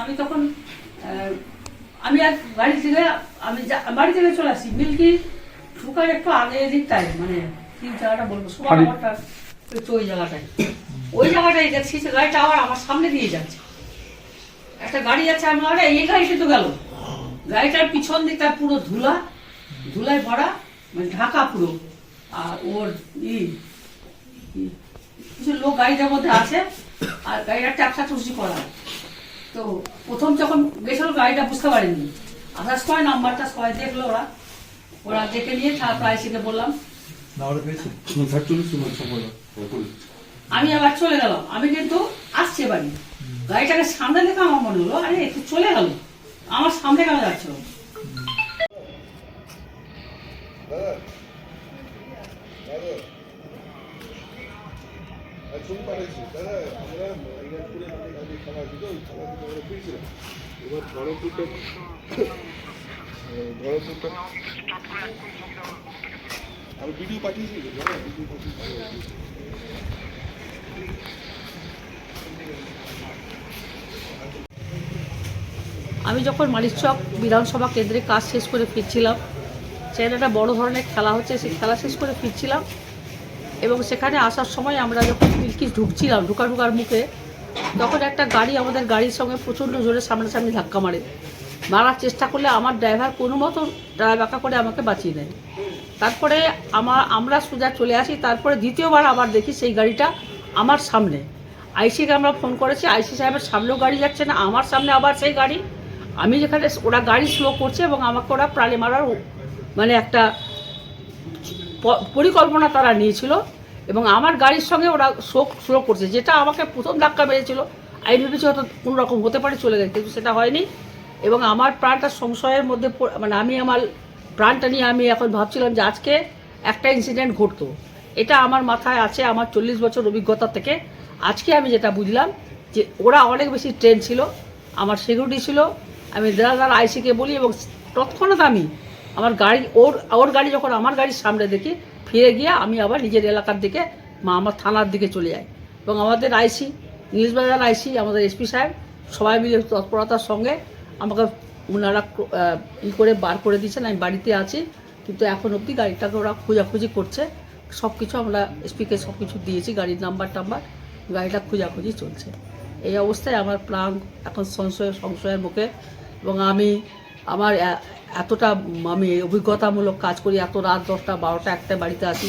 আমি তখন আমি এক বাড়ি থেকে আমি বাড়ি থেকে চলে আসি মিল্কি ঢুকার একটু আগে দিকটাই মানে কি জায়গাটা বলব ওই জায়গাটায়। ওই জায়গাটায় যে গাড়িটা আবার আমার সামনে দিয়ে যাচ্ছে। একটা গাড়ি যাচ্ছে আমি আরে এই গাড়িটা তো গেল। গাড়িটার পিছন দিকটা পুরো ধুলা ধুলায় ভরা মানে ঢাকা পুরো। আর ওর ই কিছু লোক গাড়িটার মধ্যে আছে আর গাড়িটা ট্যাপসা টুসি করা। তো প্রথম যখন গেছিল গাড়িটা বুঝতে পারিনি আসার সময় নাম্বারটা সবাই দেখল ওরা। ওরা দেখে নিয়ে তারপর আইসিকে বললাম। আমি আবার চলে গেলাম। আমি কিন্তু আসছে বাড়ি গাড়িটাকে সামনে দেখে আমার মনে হলো আরে একটু চলে গেল। আমার সামনে কেন যাচ্ছিল দাদা আমরা খেলা ওই খেলা আমরা ফিরছিলাম। এবার আমি ভিডিও পাঠিয়েছি ভিডিও আমি যখন মালিকচক বিধানসভা কেন্দ্রে কাজ শেষ করে ফিরছিলাম সেখানে একটা বড় ধরনের খেলা হচ্ছে, সেই খেলা শেষ করে ফিরছিলাম। এবং সেখানে আসার সময় আমরা যখন পিলকি ঢুকছিলাম ঢুকা ঢুকার মুখে, তখন একটা গাড়ি আমাদের গাড়ির সঙ্গে প্রচণ্ড জোরে সামনাসামনি ধাক্কা মারে। মারার চেষ্টা করলে আমার ড্রাইভার কোনো মতো ড্রাইভ বাঁকা করে আমাকে বাঁচিয়ে নেয় তারপরে আমার, আমরা সোজা চলে আসি, তারপরে দ্বিতীয়বার আবার দেখি সেই গাড়িটা আমার সামনে। আইসিকে আমরা ফোন করেছি, আইসি সাহেবের সামনেও গাড়ি যাচ্ছে না, আমার সামনে আবার সেই গাড়ি। আমি যেখানে, ওরা গাড়ি স্লো করছে এবং আমাকে ওরা প্রাণে মারার মানে একটা পরিকল্পনা তারা নিয়েছিল এবং আমার গাড়ির সঙ্গে ওরা শোক স্লো করছে। যেটা আমাকে প্রথম ধাক্কা মেরেছিল, আমি ভেবেছি হয়তো কোনো রকম হতে পারে, চলে গেছে, কিন্তু সেটা হয়নি। এবং আমার প্রাণটা সংশয়ের মধ্যে মানে আমি আমার প্রাণটা নিয়ে আমি এখন ভাবছিলাম যে আজকে একটা ইনসিডেন্ট ঘটতো। এটা আমার মাথায় আছে, আমার চল্লিশ বছর অভিজ্ঞতা থেকে। আজকে আমি যেটা বুঝলাম যে ওরা অনেক বেশি ট্রেন ছিল, আমার সিকিউরিটি ছিল, আমি দাদার আইসিকে বলি এবং তৎক্ষণাৎ আমি আমার গাড়ি, ওর ওর গাড়ি যখন আমার গাড়ির সামনে দেখি, ফিরে গিয়ে আমি আবার নিজের এলাকার দিকে, মা আমার থানার দিকে চলে যাই। এবং আমাদের আইসি নীলবাজার আইসি, আমাদের এসপি সাহেব, সবাই মিলে তৎপরতার সঙ্গে আমাকে ওনারা ই করে বার করে দিয়েছেন, আমি বাড়িতে আছি, কিন্তু এখন অবধি গাড়িটাকে ওরা খোঁজাখুঁজি করছে। সব কিছু আমরা এসপিকে সব কিছু দিয়েছি, গাড়ির নাম্বার টাম্বার, গাড়িটা খোঁজাখুঁজি চলছে। এই অবস্থায় আমার প্রাণ এখন সংশয়, সংশয়ের মুখে। এবং আমি আমার এতটা আমি অভিজ্ঞতামূলক কাজ করি, এত রাত দশটা, বারোটা, একটা বাড়িতে আসি,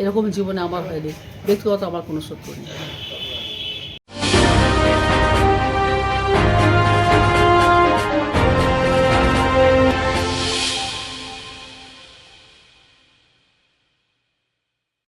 এরকম জীবনে আমার হয়নি। ব্যক্তিগত আমার কোনো শত্রু নেই।